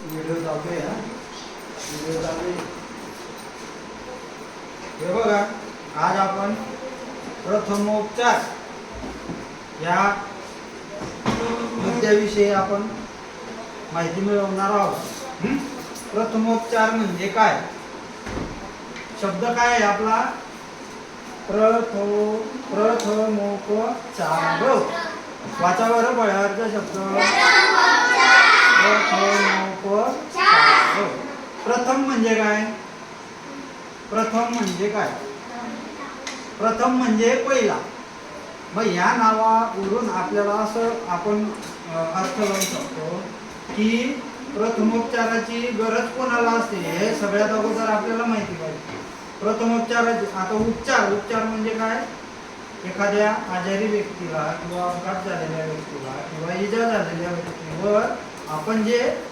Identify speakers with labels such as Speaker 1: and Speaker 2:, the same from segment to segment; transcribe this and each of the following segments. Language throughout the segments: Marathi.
Speaker 1: व्हिडिओ चालतोय व्हिडिओ चालू आहे. हे बघा आज आपण प्रथमोपचार या मुद्द्याविषयी आपण माहिती मिळवणार आहोत. प्रथमोपचार म्हणजे काय? शब्द काय आहे आपला? प्रथो प्रथमोपचार. वाचावर बळ्यावरचा शब्द. प्रथम म्हणजे काय? प्रथम म्हणजे काय? प्रथम म्हणजे पहिला. मग या नावावरून आपल्याला असं आपण अर्थ लावू शकतो की प्रथमोपचाराची गरज कोणाला असते हे सगळ्यात अगोदर आपल्याला माहिती पाहिजे. प्रथमोपचाराची आता उपचार उपचार म्हणजे काय? एखाद्या आजारी व्यक्तीला किंवा अपघात झालेल्या व्यक्तीला किंवा इजा झालेल्या व्यक्तीवर आपण जे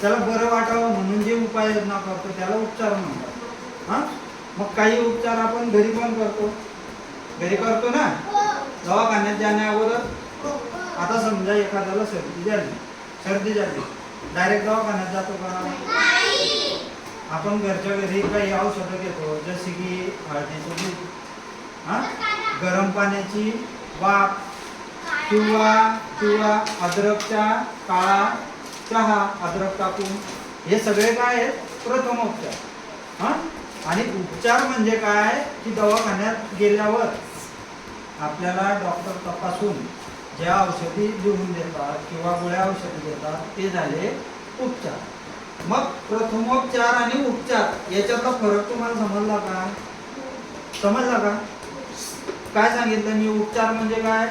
Speaker 1: त्याला बरं वाटावं म्हणून जे उपाययोजना करतो त्याला उपचार म्हणतात. हां? मग काही उपचार आपण घरी पण करतो. घरी करतो ना? दवाखान्यात जाण्या अगोदर? आता समजा एखाद्याला सर्दी झाली. सर्दी झाली. डायरेक्ट दवाखान्यात जातो का आपण घरच्या घरी काही औषधं घेतो जसे की हळदीचं दूध. हां? गरम पाण्याची वाफ किंवा किंवा अद्रकच्या काळा चहा अद्रक टाकून हे सगळे काय आहेत? प्रथमोपचार. हां? आणि उपचार म्हणजे काय? की दवाखान्यात गेल्यावर आपल्याला डॉक्टर तपासून ज्या औषधी लिहून देतात किंवा गोळ्या औषधी देतात ते झाले उपचार. मग प्रथमोपचार आणि उपचार याच्यातला फरक तुम्हाला समजला का? समजला का? काय सांगितलं मी? उपचार म्हणजे काय?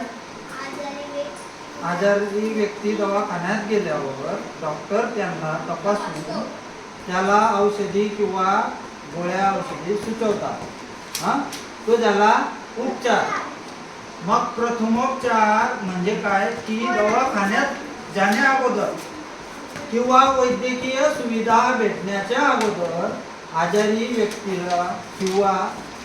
Speaker 1: आजारी व्यक्ती दवाखान्यात गेल्यावर डॉक्टर त्यांना तपासून त्याला औषधी किंवा गोळ्या औषधी सुचवतात. हा? तो त्याला उपचार. मग प्रथमोपचार म्हणजे काय? की दवाखान्यात जाण्या अगोदर किंवा वैद्यकीय सुविधा भेटण्याच्या अगोदर आजारी व्यक्तीला किंवा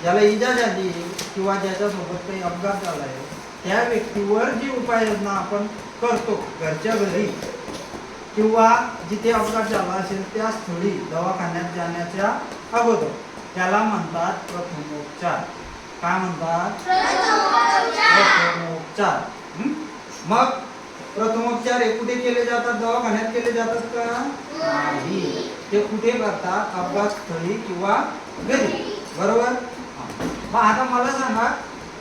Speaker 1: ज्याला इजा झाली किंवा ज्याच्यासोबत काही अपघात झाला आहे त्या व्यक्तीवर जी उपाययोजना आपण करतो घरच्या घरी. किंवा जिथे अपघात झाला असेल त्या स्थळी दवाखान्यात जाण्याच्या अगोदर. त्याला म्हणतात प्रथमोपचार. काय म्हणतात? प्रथमोपचार? मग प्रथमोपचार हे कुठे केले जातात? दवाखान्यात केले जातात का? नाही. ते कुठे करतात? अपघात स्थळी किंवा घरी. बरोबर. मग आता मला सांगा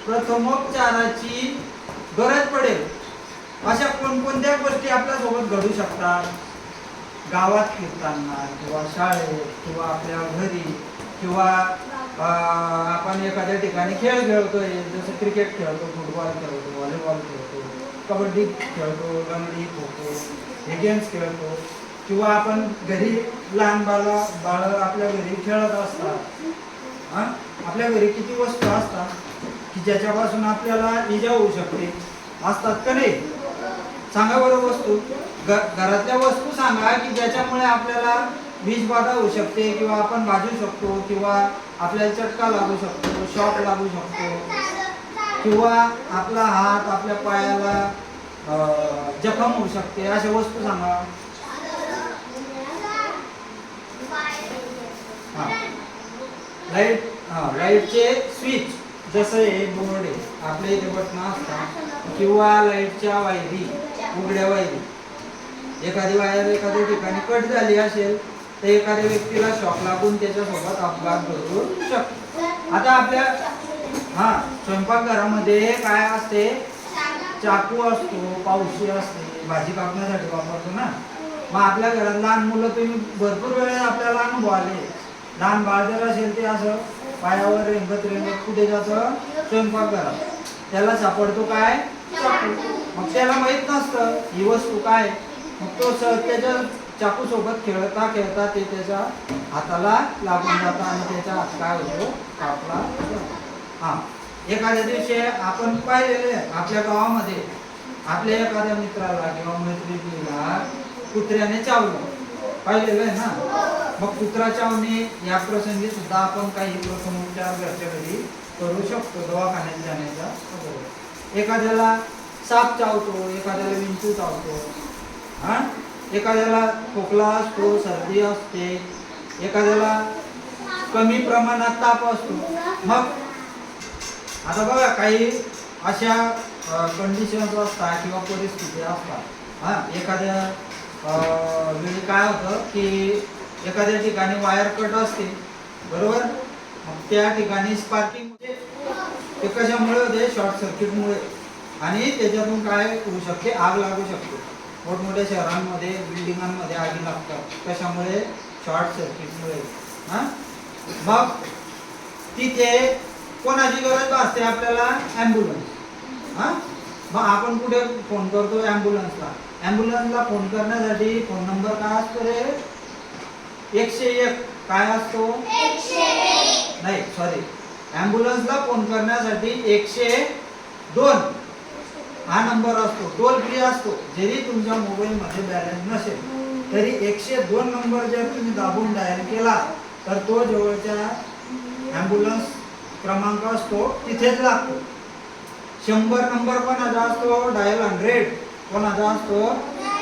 Speaker 1: प्रथमोपचाराची गरज पडेल. अशा कोणकोणत्या गोष्टी आपल्यासोबत घडू शकतात? गावात फिरताना किंवा शाळेत किंवा आपल्या घरी किंवा आपण एखाद्या ठिकाणी खेळ खेळतोय. जसं क्रिकेट खेळतो फुटबॉल खेळतो व्हॉलीबॉल खेळतो कबड्डी खेळतो लंगडी खो खो हे गेम्स खेळतो. किंवा आपण घरी लहान बाला बाळ आपल्या घरी खेळत असतात. आपल्या घरी किती वस्तू असतात? की ज्याच्यापासून आपल्याला इजा होऊ शकते. असतात का नाही? सांगा बरं वस्तू. घ घरातल्या वस्तू सांगा की ज्याच्यामुळे आपल्याला वीज बाधा होऊ शकते किंवा आपण भाजू शकतो किंवा आपल्याला चटका लागू शकतो शॉक लागू शकतो. किंवा आपला हात आपल्या पायाला जखम होऊ शकते. अशा वस्तू सांगा. हा. लाइट हा लाईटचे स्विच. जसं हे बोर्ड आहे आपल्या इथे बटणं असतात किंवा लाईटच्या वायरी उघड्या वायरी. एखादी वायर एखाद्या ठिकाणी कट झाली असेल तर एखाद्या व्यक्तीला शॉक लागून त्याच्यासोबत अपघात घडू शकतो. आता आपल्या हा स्वयंपाकघरामध्ये काय असते? चाकू असतो पावशी असते भाजी कापण्यासाठी वापरतो ना. मग आपल्या घरात लहान मुलं तुम्ही भरपूर वेळेस आपल्याला अनुभव आले लहान बाळ जर असेल ते असं पायावर रेंगत रेंगत कुठे जातं? स्वयंपाकघरात त्याला सापडतो काय? मग त्याला माहीत नसतं. ही वस्तू काय? मग तो त्याच्या चाकू सोबत खेळता खेळता ते त्याच्या हाताला लागून जातं आणि त्याच्या हात काय होतो? कापला हा. एखाद्या दिवशी आपण पाहिलेले आपल्या गावामध्ये आपल्या एखाद्या मित्राला किंवा मैत्रिणीला कुत्र्याने चावलं. पाहिलेलं आहे ना? मग कुत्रा चावणे या प्रसंगी सुद्धा आपण काही प्रथमोपचार घरच्या घरी करू शकतो दवाखान्यात जाण्याचा. एखाद्याला साप चावतो एखाद्याला विंचू चावतो. हा? एखाद्याला खोकला असतो सर्दी असते. एखाद्याला कमी प्रमाणात ताप असतो. मग आता बघा काही अशा कंडिशन्स असतात किंवा परिस्थिती असतात. हा? एखाद्या वेळी काय होतं की एखाद्या ठिकाणी वायर कट असते बरोबर? मग त्या ठिकाणी स्पार्किंग ते कशामुळे होते? शॉर्ट सर्किटमुळे आणि त्याच्यातून काय होऊ शकते? आग लागू शकते. मोठमोठ्या शहरांमध्ये बिल्डिंगांमध्ये आगी लागतात. कशामुळे? शॉर्ट सर्किटमुळे हां? मग तिथे कोणाची गरज भासते? आपल्याला ॲम्ब्युलन्स हां? मग आपण कुठे फोन करतो ॲम्ब्युलन्सला ॲम्ब्युलन्सला फोन करण्यासाठी फोन नंबर काय असतो रे? एकशे एक. काय असतो? नाही सॉरी ॲम्ब्युलन्सला फोन करण्यासाठी एकशे दोन. हा नंबर असतो. टोल फ्री असतो. जरी तुमच्या मोबाईलमध्ये बॅलन्स नसेल तरी एकशे दोन नंबर जर तुम्ही दाबून डायल केला तर तो जवळच्या ॲम्ब्युलन्स क्रमांक असतो. तिथेच लागतो. शंभर नंबर कोणाचा असतो? डायल हंड्रेड कोणाचा असतो?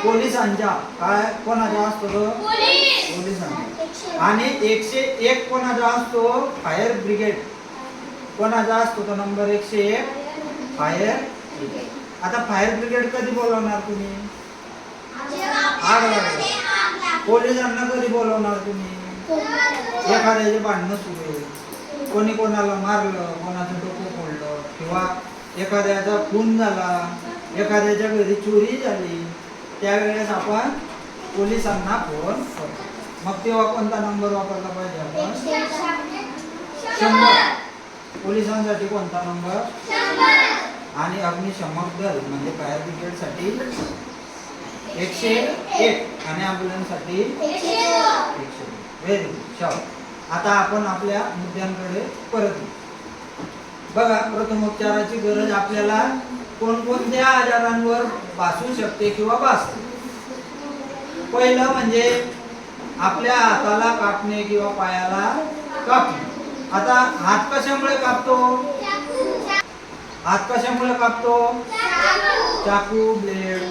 Speaker 1: पोलिसांच्या. काय? कोणाचा असतो तो? पोलिसांचा. आणि एकशे एक कोणाचा असतो? Fire brigade. कोणाचा असतो तो नंबर एकशे एक? Fire brigade. आता फायर ब्रिगेड कधी बोलवणार तुम्ही? आग लागली. पोलिसांना कधी बोलवणार तुम्ही? एखाद्याचे भांडणं सुरू आहे. कोणी कोणाला मारलं कोणाचं डोकं फोडलं किंवा एखाद्याचा खून झाला एखाद्याच्या घरी चोरी झाली त्यावेळेस आपण पोलिसांना फोन करतो. मग तेव्हा कोणता नंबर वापरला पाहिजे आपण? शंभर. पोलिसांसाठी कोणता नंबर? आणि अग्निशमक दल म्हणजे फायर ब्रिगेडसाठी एकशे एक. आणि ॲम्ब्युलन्ससाठी एकशे व्हेरी गुड शाव आता आपण आपल्या मुद्द्यांकडे परत येऊ. बघा प्रथमोपचाराची गरज आपल्याला कोणकोणत्या आजारांवर भासू शकते किंवा भासते? पहिलं म्हणजे आपल्या हाताला कापणे किंवा पायाला कापणे. आता हात कशामुळे कापतो? हात कशामुळे कापतो? चाकू ब्लेड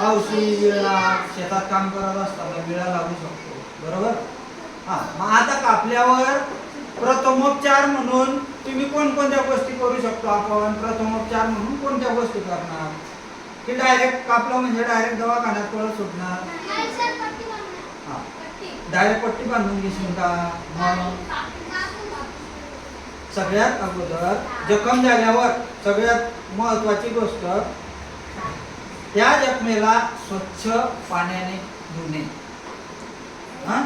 Speaker 1: औषधी विळा शेतात काम करत असताना विळा लागू शकतो. बरोबर? हा मग आता कापल्यावर प्रथमोपचार म्हणून तुम्ही कोणकोणत्या गोष्टी करू शकतो आपण? प्रथमोपचार म्हणून कोणत्या गोष्टी करणार? की डायरेक्ट कापलं म्हणजे डायरेक्ट दवाखान्यात पळत सुटणार? हा. डायरेक्ट पट्टी बांधून घेशील का? मग? सगळ्यात अगोदर जखम झाल्यावर सगळ्यात महत्वाची गोष्ट त्या जखमेला स्वच्छ पाण्याने धुणे. हा?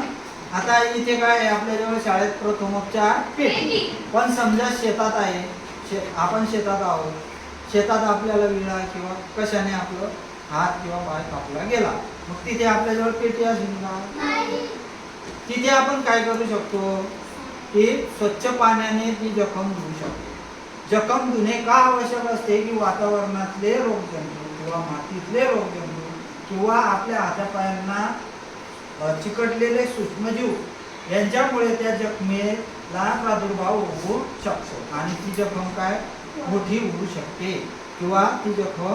Speaker 1: आता इथे काय आहे आपल्याजवळ शाळेत प्रथमोपचार पेटी. पण समजा शेतात आहे शे आपण शेतात आहोत शेतात आपल्याला विळा किंवा कशाने आपलं हात किंवा पाय कापला गेला मग तिथे आपल्याजवळ पेटी असेल का? तिथे आपण काय करू शकतो? की स्वच्छ पाण्याने ती जखम धुवू शकतो. जखम धुणे का आवश्यक असते? की वातावरणातले रोगजंतू किंवा मातीतले रोगजंतू किंवा आपल्या हातापायांना चिकटलेले सूक्ष्मजीव यांच्यामुळे त्या जखमेला प्रादुर्भाव होऊ शकतो आणि ती जखम काय? मोठी होऊ शकते किंवा ती जखम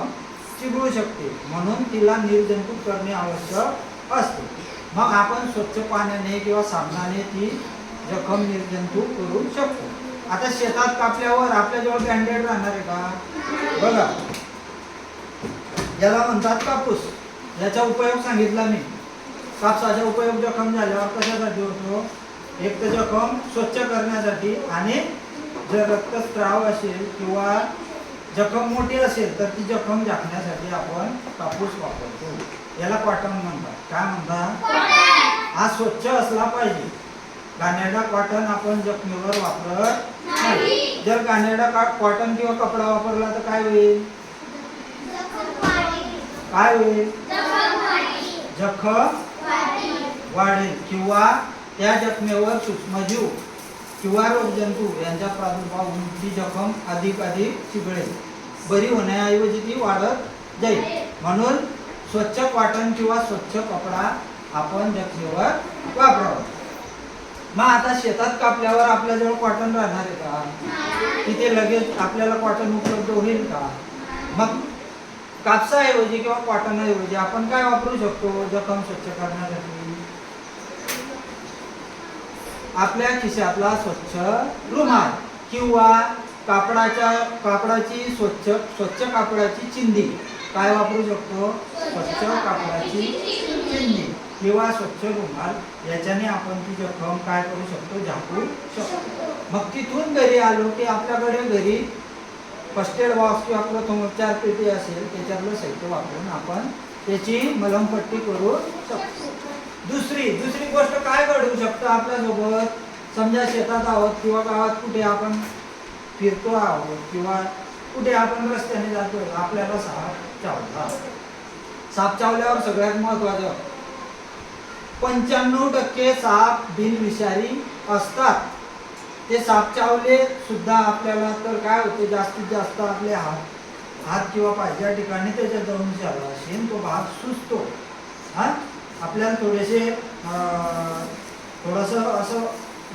Speaker 1: चिघळू शकते. म्हणून तिला निर्जंतुक करणे आवश्यक असते. मग आपण स्वच्छ पाण्याने किंवा साबणाने ती जखम निर्जंतुक करू शकतो. आता शेतात कापल्यावर आपल्याजवळ बँडेड राहणार आहे का? बघा. याला म्हणतात कापूस. याचा उपयोग सांगितला मी. कापसाचा उपयोग जखम झाल्यावर कशासाठी होतो? एक तर जखम स्वच्छ करण्यासाठी आणि जर रक्तस्राव असेल किंवा जखम मोठी असेल तर ती जखम झाकण्यासाठी आपण कापूस वापरतो. याला कॉटन म्हणतात. काय म्हणतात हा स्वच्छ असला पाहिजे. गानेडा कॉटन आपण जखमेवर वापरत नाही. जर गानेडा का कॉटन किंवा कपडा वापरला तर काय होईल? काय होईल? जखम वाढेल किंवा त्या जखमेवर सूक्ष्मजीव किंवा रोगजंतू यांचा प्रादुर्भाव होऊन ती जखम अधिक अधिक चिघळेल. बरी होण्याऐवजी ती वाढत जाईल. म्हणून स्वच्छ कॉटन किंवा स्वच्छ कपडा आपण जखमेवर वापरावा. मग आता शेतात कापल्यावर आपल्याजवळ कॉटन राहणार आहे का? तिथे लगेच आपल्याला कॉटन उपलब्ध होईल का? मग कापसाऐवजी किंवा कॉटनऐवजी आपण काय वापरू शकतो जखम स्वच्छ करण्यासाठी? आपल्या खिशातला स्वच्छ रुमाल किंवा कापडाच्या कापडाची स्वच्छ स्वच्छ कापडाची चिंदी. काय वापरू शकतो? स्वच्छ कापडाची चिंदी किंवा स्वच्छ रुमाल. याच्याने आपण ती जखम काय करू शकतो? झाकू शकतो. मग तिथून घरी आलो की आपल्याकडे घरी फर्स्ट एड बॉक्स किंवा प्रथमोपचार पेटी असेल त्याच्यातलं साहित्य वापरून आपण त्याची मलमपट्टी करू शकतो. दुसरी दुसरी गोष्ट काय घडू शकतं आपल्यासोबत? समजा शेतात आहोत किंवा गावात कुठे आपण फिरतो आहोत किंवा कुठे आपण रस्त्याने जातो आपल्याला साप चावला. साप चावल्यावर सगळ्यात महत्वाचं पंच्याण्णव टक्के साप बिनविषारी असतात. ते साप चावले सुद्धा आपल्याला तर काय होते? जास्तीत जास्त आपले हात हात किंवा पाय ज्या ठिकाणी त्याच्या जाऊन झाला असेल तो भाग सुचतो हा? आपल्याला थोडेसे थोडंसं असं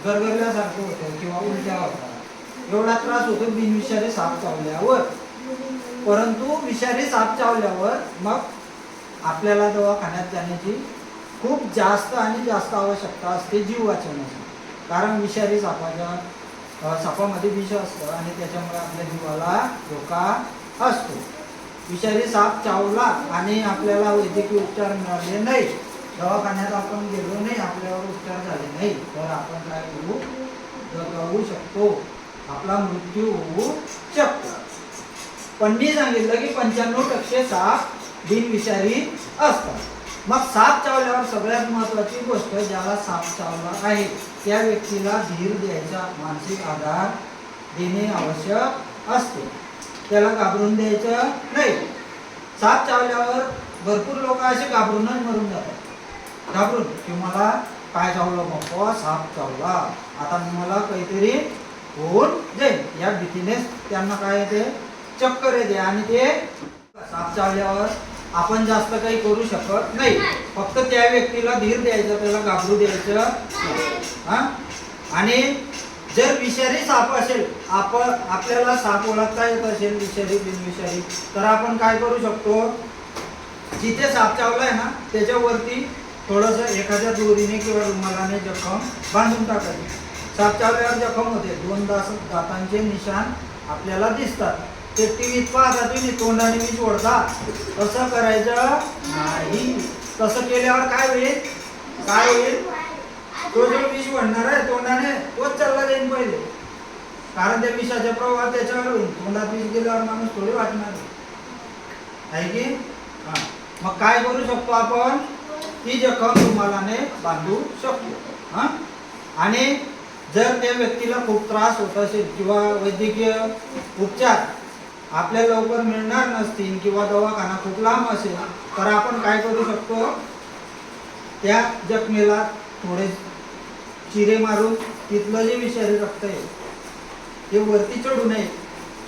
Speaker 1: गरगरल्यासारखं होतं किंवा उलट्या होतात एवढा त्रास होतो बिनविषारी साप चावल्यावर. परंतु विषारी साप चावल्यावर मग आपल्याला दवाखान्यात जाण्याची खूप जास्त आणि जास्त आवश्यकता असते जीव वाचवण्याची. कारण विषारी सापाच्या सापामध्ये विष असतं आणि त्याच्यामुळे आपल्या जीवाला धोका असतो. विषारी साप चावला आणि आपल्याला वैद्यकीय उपचार मिळाले नाही दवाखान्यात आपण गेलो नाही आपल्यावर उपचार झाले नाही तर आपण काय करू? दगावू शकतो. आपला मृत्यू होऊ शकतो. पण मी सांगितलं की पंच्याण्णव टक्के साप बिनविषारी असतात. मग साप चावल्यावर सगळ्यात महत्वाची गोष्ट ज्याला साप चावला आहे त्या व्यक्तीला धीर द्यायचा मानसिक आधार देणे आवश्यक असते. त्याला घाबरून द्यायचं नाही. साप चावल्यावर भरपूर लोक असे घाबरूनच मरून जातात. घाबरून की मला काय चावलं बाप्पा साप चावला. आता मला काहीतरी होऊन जाईल. या भीतीनेच त्यांना काय येते चक्कर येते आणि ते साप चावल्यावर आपण जास्त काही करू शकत नाही. फक्त त्या व्यक्तीला धीर द्यायचं त्याला घाबरू द्यायचं. हा? आणि जर विषारी साप असेल आपण आपल्याला साप ओळखता येत असेल विषारी बिनविषारी तर आपण काय करू शकतो? जिथे साप चावलाय ना त्याच्यावरती थोडंसं एखाद्या दोरीने किंवा रुमालाने जखम बांधून टाकायची. साप वेळा जखम होते. दोन दास दातांचे निशाण आपल्याला दिसतात. ते टीव्हीत पाहता तुम्ही तोंडाने वीज ओढता तसं करायचं नाही. तसं केल्यावर काय होईल? काय होईल? तो जो विष ओढणार आहे तोंडाने तोच चालला जाईल पहिले. कारण त्या विषाचा प्रवाह त्याच्यावर होईल. तोंडात विष गेल्यावर माणूस थोडी वाटणार आहे. आहे की? हा. मग काय करू शकतो आपण? ती जखम तुम्हाला बांधू शकतो हा? आणि जर त्या व्यक्तीला खूप त्रास होत असेल किंवा वैद्यकीय उपचार आपल्या लवकर मिळणार नसतील किंवा दवाखाना खूप लांब असेल तर आपण काय करू शकतो? त्या जखमेला थोडे चिरे मारून तिथलं जे विषारी रक्त आहे ते वरती चढू नये.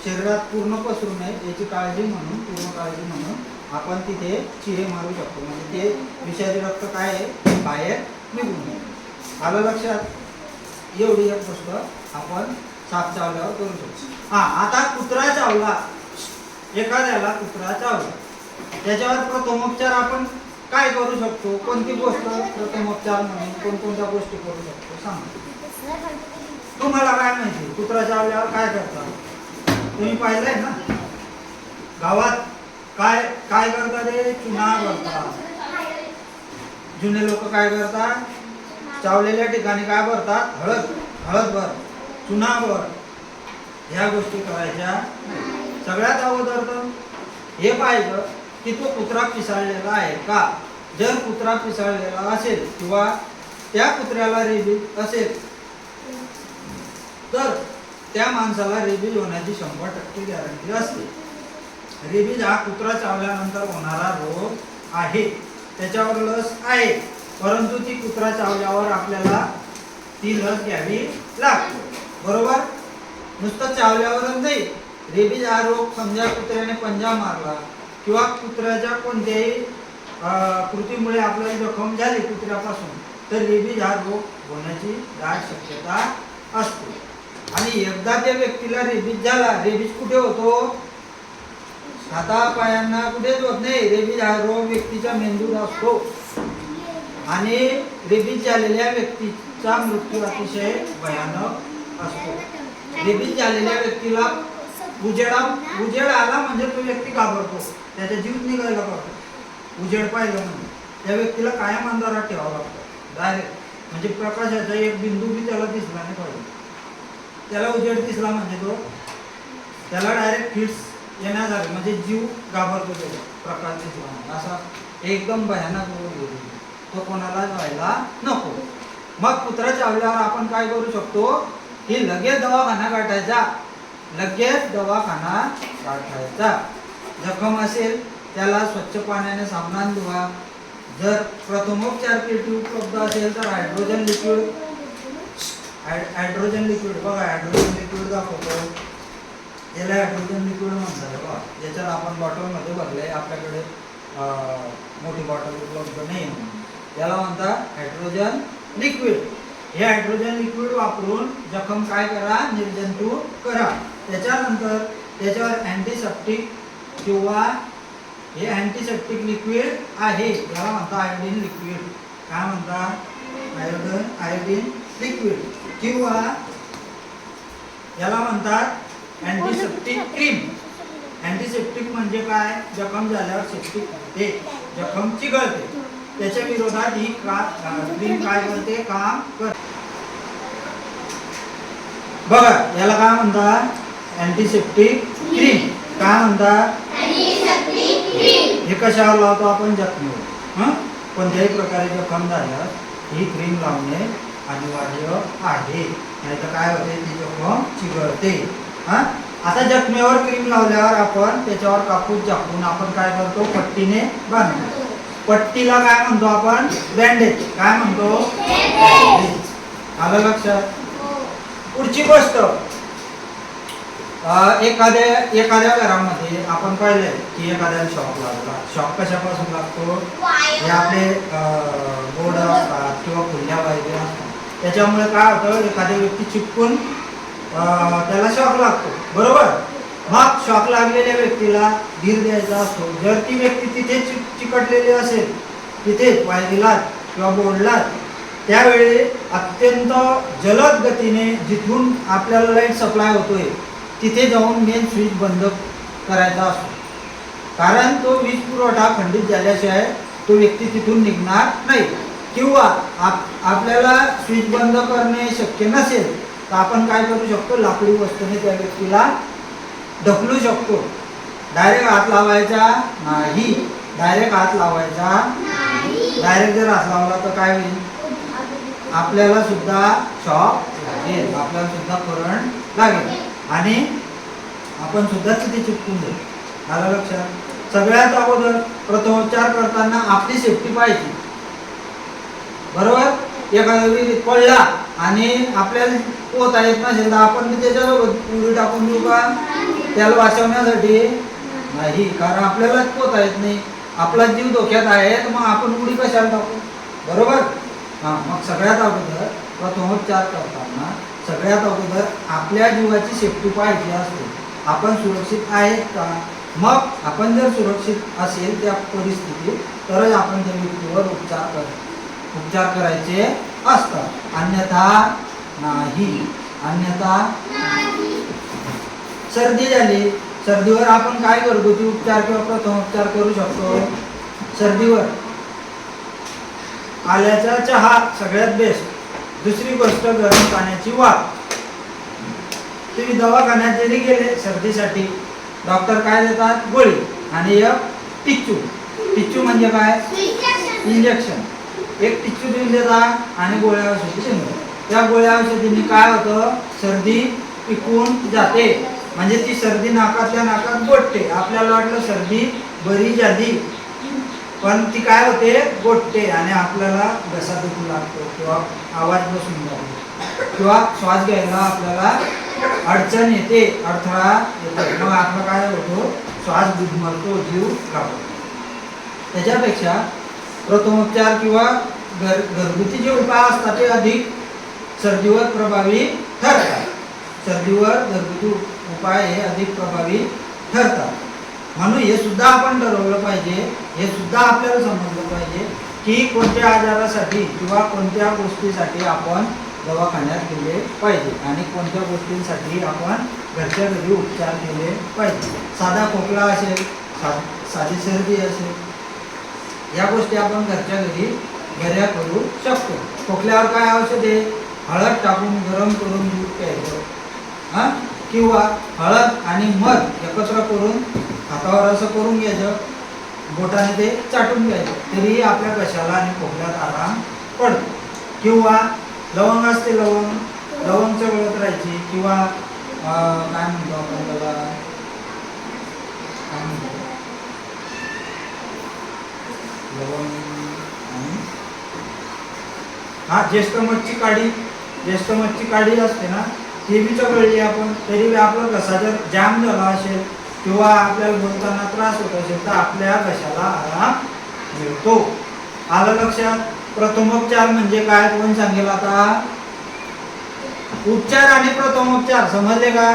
Speaker 1: शरीरात पूर्ण पसरू नये याची काळजी म्हणून पूर्ण काळजी म्हणून आपण तिथे चिरे मारू शकतो. म्हणजे ते विषारी रक्त काय आहे? बाहेर निघून नये आलं लक्षात? एवढी एक गोष्ट आपण साप चावल्यावर करू शकतो. हा आता कुत्रा चावला. एखाद्याला कुत्रा चावला. त्याच्यावर प्रथमोपचार आपण काय करू शकतो? कोणती गोष्ट प्रथमोपचार म्हणून कोणकोणत्या गोष्टी करू शकतो? सांगा. तुम्हाला काय माहिती? कुत्रा चावल्यावर काय करतात तुम्ही पाहिलंय ना? गावात काय काय करतात ते? चुना भरतात जुने लोक काय करतात? चावलेल्या ठिकाणी काय भरतात? हळद हळद भर चुना भर. ह्या गोष्टी करायच्या. सगळ्यात अगोदर तर हे पाहिजे की तो कुत्रा पिसाळलेला आहे का? जर कुत्रा पिसाळलेला असेल किंवा त्या कुत्र्याला रेबीज असेल तर त्या माणसाला रेबीज होण्याची शंभर टक्के गॅरंटी असते. रेबीज हा कुत्रा चावल्यानंतर होणारा रोग आहे. त्याच्यावर लस आहे. परंतु ती कुत्रा चावल्यावर आपल्याला ती लस घ्यावी लागते. बरोबर? नुसतं चावल्यावरच नाही. रेबीज हा रोग समजा कुत्र्याने पंजा मारला किंवा कुत्र्याच्या कोणत्याही कृतीमुळे आपल्याला जखम झाली कुत्र्यापासून तर रेबीज हा रोग होण्याची दाट शक्यता असते. आणि एकदा त्या व्यक्तीला रेबीज झाला रेबीज कुठे होतो? हातापायांना कुठेच होत नाही. रेबीज हा रोग व्यक्तीच्या मेंदूत असतो. आणि रेबीज झालेल्या व्यक्तीचा मृत्यू अतिशय भयानक असतो. रेबीज झालेल्या व्यक्तीला उजेडा उजेड आला म्हणजे तो व्यक्ती घाबरतो. त्याचा जीव निघायला पाहतो. उजेड पाहिलं म्हणजे त्या व्यक्तीला कायम अंधारात ठेवावं लागतं. डायरेक्ट म्हणजे प्रकाशाचा एक बिंदू बी त्याला दिसला नाही पाहिजे. त्याला उजेड दिसला म्हणजे तो त्याला डायरेक्ट फिट्स येण्यासारखे म्हणजे जीव घाबरतो त्याच्या प्रकारचे दिसला असा एकदम भयानक रोग तो. कोणालाच व्हायला नको. मग कुत्रा आवल्यावर आपण काय करू शकतो? की लगेच दवाखाना गाठायचा. लगेच दवाखाना गाठायचा. जखम असेल त्याला स्वच्छ पाण्याने सामना धुवा. जर प्रथमोपचार पेटी उपलब्ध असेल तर हायड्रोजन लिक्विड. Hydrogen liquid. बघा हायड्रोजन लिक्विड दाखवतो. याला हायड्रोजन लिक्विड म्हणतात बघा याच्यात आपण बॉटलमध्ये भरले आपल्याकडे मोठी बॉटल उपलब्ध नाही याला म्हणतात हायड्रोजन लिक्विड हे हायड्रोजन लिक्विड वापरून जखम काय करा निर्जंतू करा. त्याच्यानंतर त्याच्यावर अँटीसेप्टिक किंवा हे अँटीसेप्टिक लिक्विड आहे. याला म्हणतात आयोडीन लिक्विड काय म्हणतात आयोडन आयोडीन लिक्विड किंवा याला म्हणतात अँटीसेप्टिक क्रीम अँटीसेप्टिक म्हणजे काय? जखम झाल्यावर सेप्टिक होते जखम चिघळते त्याच्या विरोधात ही का क्रीम काय करते? काम कर बघा याला काय म्हणतात? अँटीसेप्टिक क्रीम काय म्हणतात? हे कशावर लावतो आपण? जखमेवर. हं? कोणत्याही प्रकारे जखम झाल्यास ही क्रीम लावणे अनिवार्य आहे. नाही तर काय होते? ती जखम चिघळते हा? आता जखमेवर क्रीम लावल्यावर आपण त्याच्यावर कापूस झाकून आपण काय करतो? पट्टीने बांधतो. पट्टीला काय म्हणतो आपण? बँडेज काय म्हणतो? आलं लक्षात? पुढची गोष्ट. एखाद्या एखाद्या घरामध्ये आपण पाहिलंय की एखाद्याला शॉक लागला. शॉक कशापासून लागतो? हे आपले गोड असतात किंवा खुल्या पाहिजे असतात. त्याच्यामुळे काय होतं? एखादी व्यक्ती चिपकून त्याला शॉक लागतो. बरोबर? मग शॉक लागलेल्या व्यक्तीला धीर द्यायचा असतो. जर ती व्यक्ती तिथे चिक चिकटलेली असेल तिथे वायरीलाच किंवा बोर्डलाच त्यावेळी अत्यंत जलद गतीने जिथून आपल्याला लाइट सप्लाय होतोय तिथे जाऊन मेन स्विच बंद करायचा असतो. कारण तो वीज पुरवठा खंडित झाल्याशिवाय तो व्यक्ती तिथून निघणार नाही. किंवा आप आपल्याला स्विच बंद करणे शक्य नसेल तर आपण काय करू शकतो? लाकडी वस्तूने त्या व्यक्तीला ढकलू शकतो. डायरेक्ट हात लावायचा नाही. डायरेक्ट हात लावायचा डायरेक्ट जर हात लावला तर काय होईल? आपल्याला सुद्धा शॉक लागेल. आपल्याला सुद्धा करंट लागेल. आणि आपण सुद्धा तिथे चिपकून जाईल आलं लक्षात? सगळ्यात अगोदर प्रथमोपचार करताना आपली सेफ्टी पाहिजे. बरोबर? एखादा विहिरीत पडला आणि आपल्याला पोहता येत नसेल तर आपण त्याच्यावर त्याच्यासोबत उडी टाकून देऊ का? त्याला वाचवण्यासाठी. नाही कारण आपल्यालाच पोहता येत नाही. आपला जीव धोक्यात आहे तर मग आपण उडी कशाला टाकू? बरोबर? हां मग सगळ्यात अगोदर प्रथमोपचार करताना सगळ्यात अगोदर आपल्या जीवाची सेफ्टी पाहिजे असते. आपण सुरक्षित आहेत का? मग आपण जर सुरक्षित असेल त्या परिस्थितीत तरच आपण त्या व्यक्तीवर उपचार करतो उपचार करायचे असतात. अन्यथा नाही. अन्यथा सर्दी झाली. सर्दीवर आपण काय घरगुती उपचार किंवा प्रथमोपचार करू शकतो. सर्दीवर. आल्याचा चहा सगळ्यात बेस्ट दुसरी गोष्ट गरम पाण्याची वाफ. तुम्ही दवाखान्यात जरी गेले सर्दीसाठी डॉक्टर काय देतात? गोळी आणि एक टिच्चू. टिच्चू म्हणजे काय? इंजेक्शन एक टिच्चू देऊन देतात आणि गोळ्या औषधी त्या गोळ्या औषधीने काय होतं? सर्दी टिकून जाते. म्हणजे ती सर्दी नाकातल्या नाकात गोठते. आपल्याला वाटलं सर्दी बरी झाली. पण ती काय होते? गोठते आणि आपल्याला घसा दुखू लागतो किंवा आवाज बसून जातो. किंवा श्वास घ्यायला आपल्याला अडचण येते. अडथळा येतो. मग आपला काय होतो. श्वास गुदमरतो जीव खातो त्याच्यापेक्षा प्रथमोपचार किंवा घर घरगुती जे उपाय असतात ते अधिक सर्दीवर प्रभावी ठरतात. सर्दीवर घरगुती उपाय हे अधिक प्रभावी ठरतात. म्हणून हे सुद्धा आपण ठरवलं पाहिजे हे सुद्धा आपल्याला समजलं पाहिजे की कोणत्या आजारासाठी किंवा कोणत्या गोष्टीसाठी आपण दवाखान्यात गेले पाहिजे आणि कोणत्या गोष्टींसाठी आपण घरच्या घरी उपचार केले पाहिजे. साधा खोकला असेल सा साधी सर्दी असेल या गोष्टी आपण घरच्या घरी घऱ्या करू शकतो. खोकल्यावर काय औषध आहे? हळद टाकून गरम करून दूध प्यायचं. हां? किंवा हळद आणि मध एकत्र करून हातावर असं करून घ्यायचं. बोटाने ते चाटून घ्यायचं. तरीही आपल्या कशाला आणि खोकल्यात आराम पडतो. किंवा लवंग असते लवंग. लवंग चवळत राहायची. किंवा काय म्हणतो आपण त्याला? काय म्हणतो? लवंग आणि हा ज्येष्ठ मच्छी काढी ज्येष्ठ मच्छी काढी असते ना ती बी चघळली आपण. तरी बी आपला घसा जर जाम झाला असेल किंवा आपल्याला बोलताना त्रास होत असेल तर आपल्या घशाला आराम मिळतो. आलं लक्षात? प्रथमोपचार म्हणजे काय? कोण सांगेल आता? उपचार आणि प्रथमोपचार समजले का?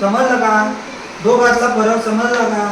Speaker 1: समजलं का? दोघातला फरक समजला का?